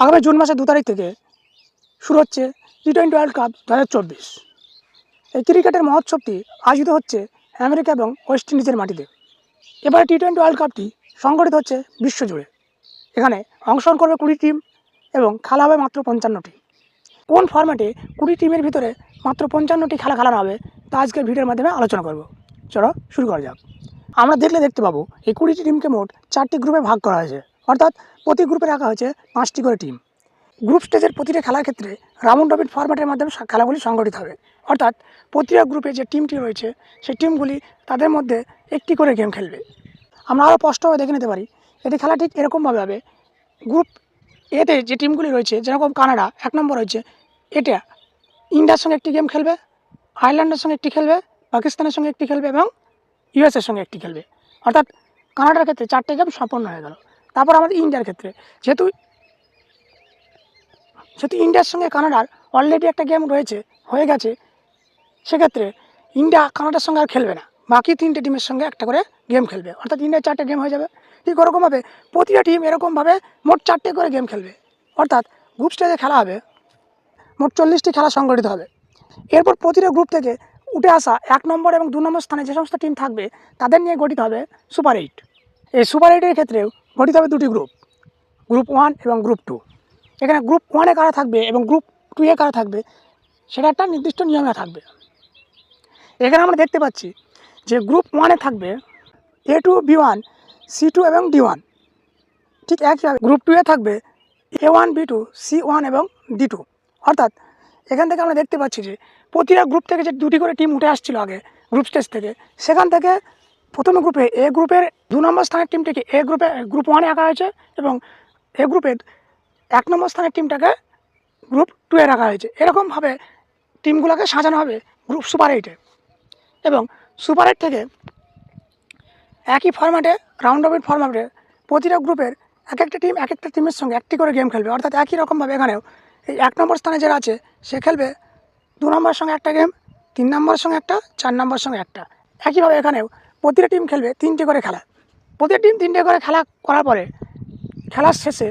আগামী জুন মাসের দু তারিখ থেকে শুরু হচ্ছে টি টোয়েন্টি ওয়ার্ল্ড কাপ দু হাজার চব্বিশ। এই ক্রিকেটের মহোৎসবটি আয়োজিত হচ্ছে আমেরিকা এবং ওয়েস্ট ইন্ডিজের মাটিতে। এবারে টি টোয়েন্টি ওয়ার্ল্ড কাপটি সংগঠিত হচ্ছে বিশ্বজুড়ে। এখানে অংশগ্রহণ করবে কুড়ি টিম এবং খেলা হবে মাত্র পঞ্চান্নটি। কোন ফর্ম্যাটে কুড়ি টিমের ভিতরে মাত্র পঞ্চান্নটি খেলা খেলানো হবে তা আজকের ভিডিওর মাধ্যমে আলোচনা করব। চলো শুরু করা যাক। আমরা দেখলে দেখতে পাবো এই কুড়িটি টিমকে মোট চারটি গ্রুপে ভাগ করা হয়েছে। অর্থাৎ প্রতি গ্রুপে রাখা হয়েছে পাঁচটি করে টিম গ্রুপ স্টেজের প্রতিটা খেলার ক্ষেত্রে রাউন্ড রবিন ফরম্যাটের মাধ্যমে খেলাগুলি সংগঠিত হবে। অর্থাৎ প্রতিটা গ্রুপে যে টিমটি রয়েছে, সেই টিমগুলি তাদের মধ্যে একটি করে গেম খেলবে। আমরা আরও স্পষ্টভাবে দেখে নিতে পারি, এটি খেলা ঠিক এরকমভাবে হবে। গ্রুপ এতে যে টিমগুলি রয়েছে, যেরকম কানাডা, এক নম্বর রয়েছে এটা ইন্ডিয়ার সঙ্গে একটি গেম খেলবে, আয়ারল্যান্ডের সঙ্গে একটি খেলবে, পাকিস্তানের সঙ্গে একটি খেলবে এবং ইউএসের সঙ্গে একটি খেলবে। অর্থাৎ কানাডার ক্ষেত্রে চারটে গেম সম্পন্ন হয়ে গেল। তারপর আমাদের ইন্ডিয়ার ক্ষেত্রে। যেহেতু যেহেতু ইন্ডিয়ার সঙ্গে কানাডার অলরেডি একটা গেম রয়েছে, হয়ে গেছে, সেক্ষেত্রে ইন্ডিয়া কানাডার সঙ্গে আর খেলবে না। বাকি তিনটে টিমের সঙ্গে একটা করে গেম খেলবে। অর্থাৎ ইন্ডিয়ার চারটে গেম হয়ে যাবে। ঠিক ওরকমভাবে প্রতিটা টিম এরকমভাবে মোট চারটে করে গেম খেলবে। অর্থাৎ গ্রুপ স্টেজে খেলা হবে, মোট চল্লিশটি খেলা সংগঠিত হবে। এরপর প্রতিটা গ্রুপ থেকে উঠে আসা এক নম্বর এবং দু নম্বর স্থানে যে সমস্ত টিম থাকবে, তাদের নিয়ে গঠিত হবে সুপার এইট এই সুপার এইটের ক্ষেত্রেও গঠিত হবে দুটি গ্রুপ গ্রুপ ওয়ান এবং গ্রুপ টু এখানে গ্রুপ ওয়ানে কারা থাকবে এবং গ্রুপ টু এ কারা থাকবে, সেটা একটা নির্দিষ্ট নিয়মে থাকবে। এখানে আমরা দেখতে পাচ্ছি যে গ্রুপ ওয়ানে থাকবে A two B one C two এবং ডি ওয়ান ঠিক একইভাবে গ্রুপ টু এ থাকবে A one B two C one এবং ডি টু অর্থাৎ এখান থেকে আমরা দেখতে পাচ্ছি যে প্রতিটা গ্রুপ থেকে যে দুটি করে টিম উঠে আসছিল আগে গ্রুপ স্টেজ থেকে, সেখান থেকে প্রথম গ্রুপে এ গ্রুপের দু নম্বর স্থানের টিমটিকে এ গ্রুপে, গ্রুপ ওয়ানে রাখা হয়েছে এবং এ গ্রুপের এক নম্বর স্থানের টিমটাকে গ্রুপ টু এ রাখা হয়েছে। এরকমভাবে টিমগুলোকে সাজানো হবে গ্রুপ সুপার এইটে এবং সুপার এইট থেকে একই ফরম্যাটে রাউন্ড রবিন ফরম্যাটে প্রতিটা গ্রুপের এক একটা টিম এক একটা টিমের সঙ্গে একটি করে গেম খেলবে। অর্থাৎ একই রকমভাবে এখানেও এই এক নম্বর স্থানে যারা আছে, সে খেলবে দু নম্বরের সঙ্গে একটা গেম তিন নম্বরের সঙ্গে একটা, চার নম্বরের সঙ্গে একটা। একইভাবে এখানেও প্রতিটা টিম খেলবে তিনটে করে খেলা। প্রতিটা টিম তিনটে করে খেলা করার পরে, খেলার শেষে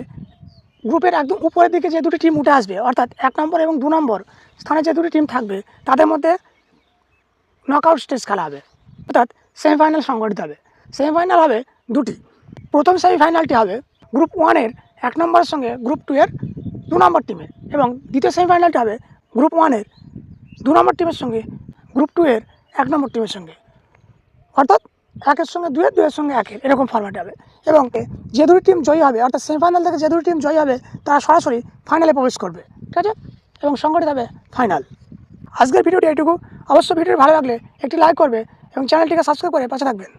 গ্রুপের একদম উপরের দিকে যে দুটি টিম উঠে আসবে, অর্থাৎ এক নম্বর এবং দু নম্বর স্থানে যে দুটি টিম থাকবে, তাদের মধ্যে নকআউট স্টেজ খেলা হবে, অর্থাৎ সেমিফাইনাল সংগঠিত হবে। সেমিফাইনাল হবে দুটি। প্রথম সেমিফাইনালটি হবে গ্রুপ ওয়ানের এক নম্বরের সঙ্গে গ্রুপ টু এর দু নম্বর টিমের এবং দ্বিতীয় সেমিফাইনালটি হবে গ্রুপ ওয়ানের দু নম্বর টিমের সঙ্গে গ্রুপ টু এর এক নম্বর টিমের সঙ্গে। অর্থাৎ একের সঙ্গে দুয়ের দুয়ের সঙ্গে একের, এরকম ফরম্যাট হবে। এবং যে দুটি টিম জয়ী হবে, অর্থাৎ সেমিফাইনাল থেকে যে দুটি টিম জয়ী হবে, তারা সরাসরি ফাইনালে প্রবেশ করবে। ঠিক আছে? এবং সংগঠিত হবে ফাইনাল আজকের ভিডিওটি এইটুকু। অবশ্য ভিডিওটি ভালো লাগলে একটি লাইক করবে এবং চ্যানেলটিকে সাবস্ক্রাইব করে পাশে থাকবেন।